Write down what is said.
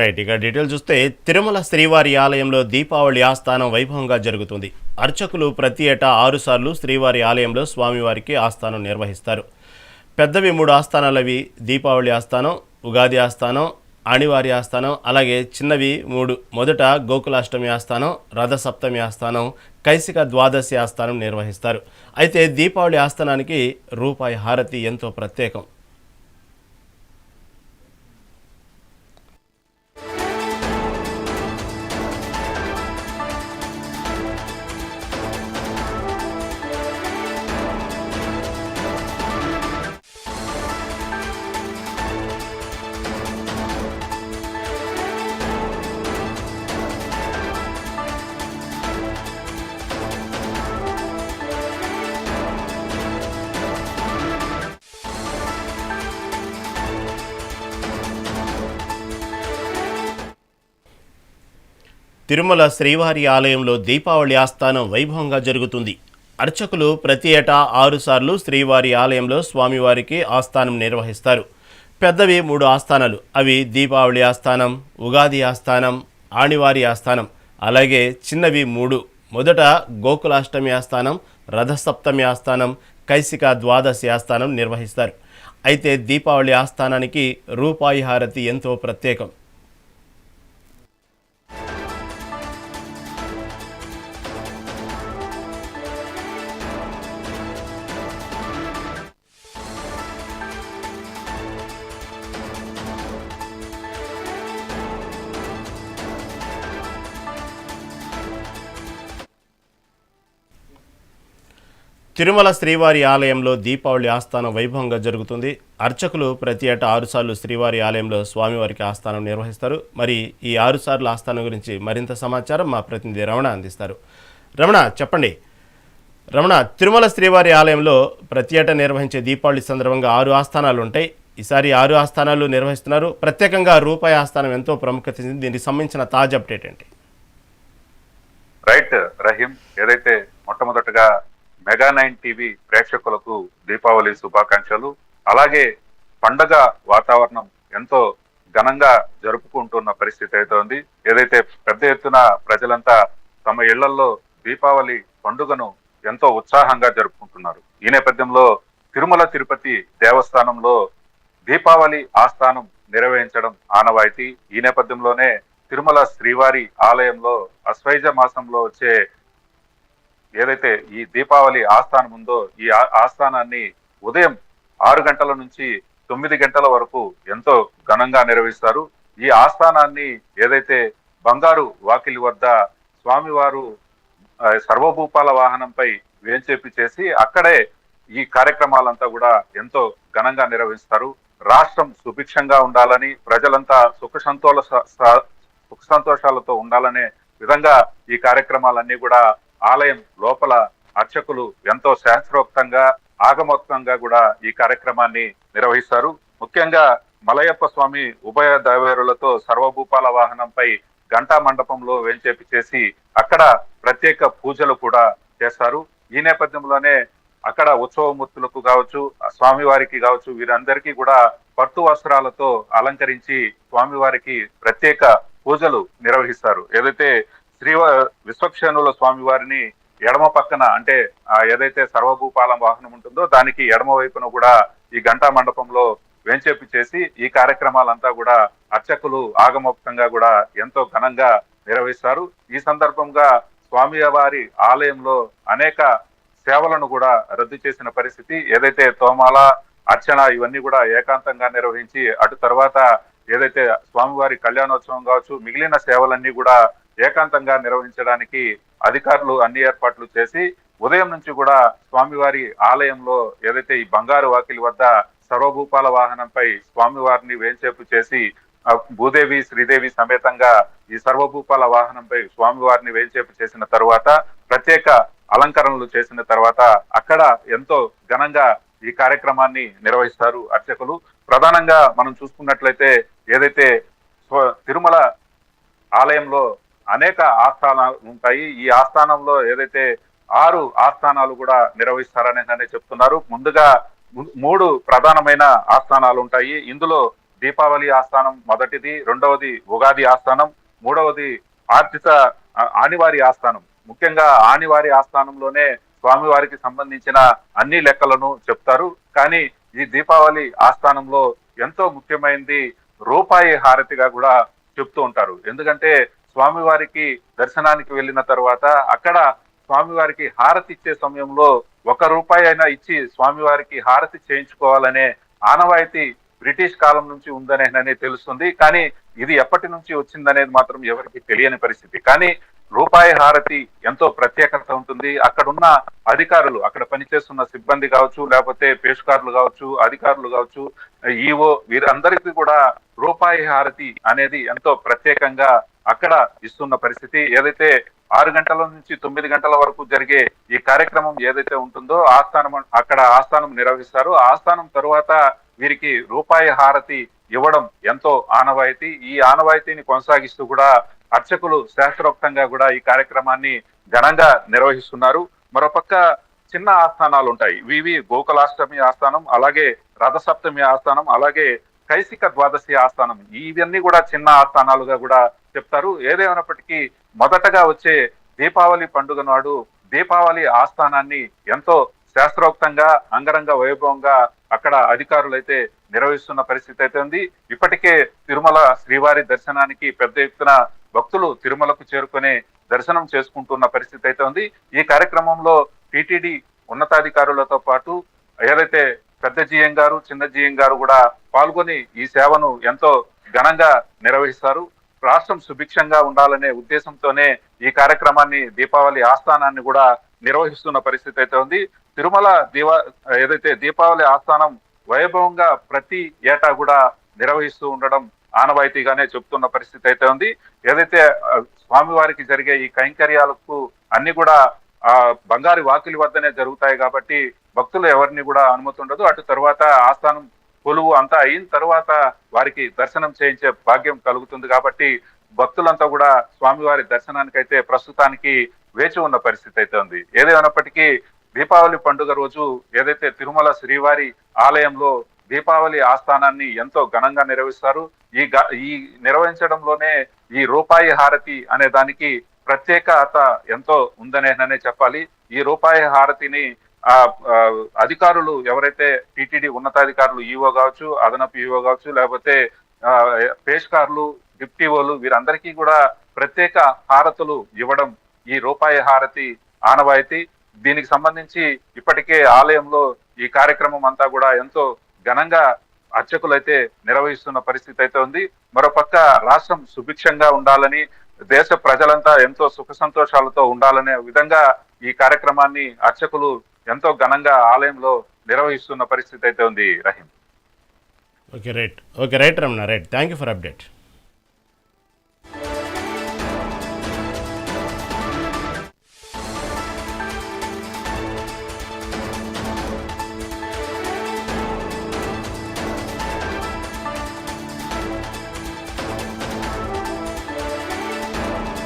Right ఇక detail చూస్తే తిరుమల శ్రీవారి ఆలయంలో దీపావళి ఆస్థానం వైభవంగా జరుగుతుంది. అర్చకులు ప్రతి ఏటా ఆరుసార్లు శ్రీవారి ఆలయంలో స్వామివారికి ఆస్థానం నిర్వహిస్తారు. పెద్దవి మూడు ఆస్థానాలవి దీపావళి ఆస్థానం ఉగాది ఆస్థానం ఆణివారి ఆస్థానం అలాగే చిన్నవి మూడు మొదట గోకులాష్టమి ఆస్థానం రథసప్తమి ఆస్థానం కైసిక ద్వాదశి ఆస్థానం నిర్వహిస్తారు. అయితే దీపావళి ఆస్థానానికి రూపాయి హారతి ఎంతో ప్రత్యేకం. తిరుమల శ్రీవారి ఆలయంలో దీపావళి ఆస్థానం వైభవంగా జరుగుతుంది. అర్చకులు ప్రతి ఏటా ఆరుసార్లు శ్రీవారి ఆలయంలో స్వామివారికి ఆస్థానం నిర్వహిస్తారు. పెద్దవి మూడు ఆస్థానాలు. అవి దీపావళి ఆస్థానం ఉగాది ఆస్థానం ఆణివారి ఆస్థానం. అలాగే చిన్నవి మూడు. మొదట గోకులాష్టమి ఆస్థానం రథసప్తమి ఆస్థానం కైసిక ద్వాదశి ఆస్థానం నిర్వహిస్తారు. అయితే దీపావళి ఆస్థానానికి రూపాయి హారతి ఎంతో ప్రత్యేకం. తిరుమల శ్రీవారి ఆలయంలో దీపావళి ఆస్థానం వైభవంగా జరుగుతుంది. అర్చకులు ప్రతి ఏటా ఆరుసార్లు శ్రీవారి ఆలయంలో స్వామివారికి ఆస్థానం నిర్వహిస్తారు. మరి ఈ ఆరుసార్లు ఆస్థానం గురించి మరింత సమాచారం మా ప్రతినిధి రమణ అందిస్తారు. రమణ చెప్పండి. రమణ తిరుమల శ్రీవారి ఆలయంలో ప్రతి ఏటా నిర్వహించే దీపావళి సందర్భంగా ఆరు ఆస్థానాలు ఉంటాయి. ఈసారి ఆరు ఆస్థానాలు నిర్వహిస్తున్నారు. ప్రత్యేకంగా రూపాయి ఆస్థానం ఎంతో ప్రాముఖ్యత దీనికి సంబంధించిన తాజా అప్డేట్ ఏంటి? రైట్ రహీం ఏదైతే మొట్టమొదటగా మెగా నైన్ టీవీ ప్రేక్షకులకు దీపావళి శుభాకాంక్షలు. అలాగే పండగ వాతావరణం ఎంతో ఘనంగా జరుపుకుంటున్న పరిస్థితి అయితే ఉంది ఏదైతే పెద్ద ఎత్తున ప్రజలంతా తమ ఇళ్ళలో దీపావళి పండుగను ఎంతో ఉత్సాహంగా జరుపుకుంటున్నారు. ఈ నేపథ్యంలో తిరుమల తిరుపతి దేవస్థానంలో దీపావళి ఆస్థానం నిర్వహించడం ఆనవాయితీ. ఈ నేపథ్యంలోనే తిరుమల శ్రీవారి ఆలయంలో అశ్వైజ మాసంలో వచ్చే ఏదైతే ఈ దీపావళి ఆస్థానం ఉందో ఈ ఆస్థానాన్ని ఉదయం ఆరు గంటల నుంచి తొమ్మిది గంటల వరకు ఎంతో ఘనంగా నిర్వహిస్తారు. ఈ ఆస్థానాన్ని ఏదైతే బంగారు వాకిలి వద్ద స్వామివారు సర్వభూపాల వాహనంపై వేంచేపి చేసి అక్కడే ఈ కార్యక్రమాలంతా కూడా ఎంతో ఘనంగా నిర్వహిస్తారు. రాష్ట్రం సుభిక్షంగా ఉండాలని ప్రజలంతా సుఖ సంతోష స- సుఖ సంతోషాలతో ఉండాలనే విధంగా ఈ కార్యక్రమాలన్నీ కూడా ఆలయం లోపల అర్చకులు ఎంతో శాస్త్రోక్తంగా ఆగమోక్తంగా కూడా ఈ కార్యక్రమాన్ని నిర్వహిస్తారు. ముఖ్యంగా మలయప్ప స్వామి ఉభయ దైవేరులతో సర్వభూపాల వాహనంపై గంటా మండపంలో వెంచేపి చేసి అక్కడ ప్రత్యేక పూజలు కూడా చేస్తారు. ఈ నేపథ్యంలోనే అక్కడ ఉత్సవమూర్తులకు కావచ్చు స్వామివారికి కావచ్చు వీరందరికీ కూడా పట్టు వస్త్రాలతో అలంకరించి స్వామివారికి ప్రత్యేక పూజలు నిర్వహిస్తారు. ఏదైతే శ్రీ విశ్వక్షేణుల స్వామివారిని ఎడమ పక్కన అంటే ఆ ఏదైతే సర్వభూపాలం వాహనం ఉంటుందో దానికి ఎడమ వైపున కూడా ఈ గంటా మండపంలో వెంచేపు చేసి ఈ కార్యక్రమాలంతా కూడా అర్చకులు ఆగమోక్తంగా కూడా ఎంతో ఘనంగా నిర్వహిస్తారు. ఈ సందర్భంగా స్వామివారి ఆలయంలో అనేక సేవలను కూడా రద్దు చేసిన పరిస్థితి ఏదైతే తోమాల అర్చన ఇవన్నీ కూడా ఏకాంతంగా నిర్వహించి అటు తర్వాత ఏదైతే స్వామివారి కళ్యాణోత్సవం కావచ్చు మిగిలిన సేవలన్నీ కూడా ఏకాంతంగా నిర్వహించడానికి అధికారులు అన్ని ఏర్పాట్లు చేసి ఉదయం నుంచి కూడా స్వామివారి ఆలయంలో ఏదైతే ఈ బంగారు వాకిలి వద్ద సర్వభూపాల వాహనంపై స్వామివారిని వేంచేపు చేసి భూదేవి శ్రీదేవి సమేతంగా ఈ సర్వభూపాల వాహనంపై స్వామివారిని వేంచేపు చేసిన తరువాత ప్రత్యేక అలంకరణలు చేసిన తర్వాత అక్కడ ఎంతో ఘనంగా ఈ కార్యక్రమాన్ని నిర్వహిస్తారు అర్చకులు. ప్రధానంగా మనం చూసుకున్నట్లయితే ఏదైతే తిరుమల ఆలయంలో అనేక ఆస్థానాలు ఉంటాయి. ఈ ఆస్థానంలో ఏదైతే ఆరు ఆస్థానాలు కూడా నిర్వహిస్తారని చెప్తున్నారు. ముందుగా మూడు ప్రధానమైన ఆస్థానాలు ఉంటాయి. ఇందులో దీపావళి ఆస్థానం మొదటిది రెండవది ఉగాది ఆస్థానం మూడవది ఆర్థిక ఆనివారి ఆస్థానం. ముఖ్యంగా ఆనివారి ఆస్థానంలోనే స్వామివారికి సంబంధించిన అన్ని లెక్కలను చెప్తారు. కానీ ఈ దీపావళి ఆస్థానంలో ఎంతో ముఖ్యమైనది రూపాయి హారతిగా కూడా చెప్తూ ఉంటారు. ఎందుకంటే స్వామివారికి దర్శనానికి వెళ్ళిన తర్వాత అక్కడ స్వామివారికి హారతి ఇచ్చే సమయంలో ఒక రూపాయి అయినా ఇచ్చి స్వామివారికి హారతి చేయించుకోవాలనే ఆనవాయితీ బ్రిటిష్ కాలం నుంచి ఉందనే తెలుస్తుంది. కానీ ఇది ఎప్పటి నుంచి వచ్చిందనేది మాత్రం ఎవరికి తెలియని పరిస్థితి. కానీ రూపాయి హారతి ఎంతో ప్రత్యేకత ఉంటుంది. అక్కడున్న అధికారులు అక్కడ పనిచేస్తున్న సిబ్బంది కావచ్చు లేకపోతే పేషకారులు కావచ్చు అధికారులు కావచ్చు ఈవో వీరందరికీ కూడా రూపాయి హారతి అనేది ఎంతో ప్రత్యేకంగా అక్కడ ఇస్తున్న పరిస్థితి ఏదైతే ఆరు గంటల నుంచి తొమ్మిది గంటల వరకు జరిగే ఈ కార్యక్రమం ఏదైతే ఉంటుందో ఆస్థానం అక్కడ ఆస్థానం నిర్వహిస్తారు. ఆస్థానం తరువాత వీరికి రూపాయి హారతి ఇవ్వడం ఎంతో ఆనవాయితీ. ఈ ఆనవాయితీని కొనసాగిస్తూ కూడా అర్చకులు శాస్త్రోక్తంగా కూడా ఈ కార్యక్రమాన్ని ఘనంగా నిర్వహిస్తున్నారు. మరోపక్క చిన్న ఆస్థానాలు ఉంటాయి. వివి గోకులాష్టమి ఆస్థానం అలాగే రథసప్తమి ఆస్థానం అలాగే కైసిక ద్వాదశి ఆస్థానం. ఇవన్నీ కూడా చిన్న ఆస్థానాలుగా కూడా చెప్తారు. ఏదేమైనప్పటికీ మొదటగా వచ్చే దీపావళి పండుగ నాడు దీపావళి ఆస్థానాన్ని ఎంతో శాస్త్రోక్తంగా అంగరంగ వైభవంగా అక్కడ అధికారులు అయితే నిర్వహిస్తున్న పరిస్థితి అయితే ఉంది. ఇప్పటికే తిరుమల శ్రీవారి దర్శనానికి పెద్ద ఎత్తున భక్తులు తిరుమలకు చేరుకునే దర్శనం చేసుకుంటున్న పరిస్థితి అయితే ఉంది. ఈ కార్యక్రమంలో టిటిడి ఉన్నతాధికారులతో పాటు ఏదైతే పెద్ద జీఎం గారు చిన్న జీఎం గారు కూడా పాల్గొని ఈ సేవను ఎంతో ఘనంగా నిర్వహిస్తారు. రాష్ట్రం సుభిక్షంగా ఉండాలనే ఉద్దేశంతోనే ఈ కార్యక్రమాన్ని దీపావళి ఆస్థానాన్ని కూడా నిర్వహిస్తున్న పరిస్థితి అయితే ఉంది. తిరుమల దీవా ఏదైతే దీపావళి ఆస్థానం వైభవంగా ప్రతి ఏటా కూడా నిర్వహిస్తూ ఉండడం ఆనవాయితీగానే చెప్తున్న పరిస్థితి అయితే ఉంది. ఏదైతే స్వామివారికి జరిగే ఈ కైంకర్యాలకు అన్ని కూడా ఆ బంగారు వాకిలి వద్దనే జరుగుతాయి కాబట్టి భక్తులు ఎవరిని కూడా అనుమతి ఉండదు. అటు తర్వాత ఆస్థానం కొలువు అంతా అయిన తర్వాత వారికి దర్శనం చేయించే భాగ్యం కలుగుతుంది కాబట్టి భక్తులంతా కూడా స్వామివారి దర్శనానికైతే ప్రస్తుతానికి వేచి ఉన్న పరిస్థితి అయితే ఉంది. ఏదేమైనప్పటికీ దీపావళి పండుగ రోజు ఏదైతే తిరుమల శ్రీవారి ఆలయంలో దీపావళి ఆస్థానాన్ని ఎంతో ఘనంగా నిర్వహిస్తారు. ఈ ఈ నిర్వహించడంలోనే ఈ రూపాయి హారతి అనే దానికి ప్రత్యేకత ఎంతో ఉందనేననే చెప్పాలి. ఈ రూపాయి హారతిని ఆ అధికారులు ఎవరైతే టిటిడి ఉన్నతాధికారులు ఈఓ కావచ్చు అదనపు ఈఓ కావచ్చు లేకపోతే ఆ, పేష్కారులు డిప్టీఓలు వీరందరికీ కూడా ప్రత్యేక హారతులు ఇవ్వడం ఈ రూపాయి హారతి ఆనవాయితీ. దీనికి సంబంధించి ఇప్పటికే ఆలయంలో ఈ కార్యక్రమం అంతా కూడా ఎంతో ఘనంగా అర్చకులైతే నిర్వహిస్తున్న పరిస్థితి అయితే ఉంది. మరోపక్క రాష్ట్రం సుభిక్షంగా ఉండాలని దేశ ప్రజలంతా ఎంతో సుఖ సంతోషాలతో ఉండాలనే విధంగా ఈ కార్యక్రమాన్ని అర్చకులు ఎంతో ఘనంగా ఆలయంలో నిర్వహిస్తున్న పరిస్థితి అయితే ఉంది Rahim. Okay right okay right Ramana. Right thank you for update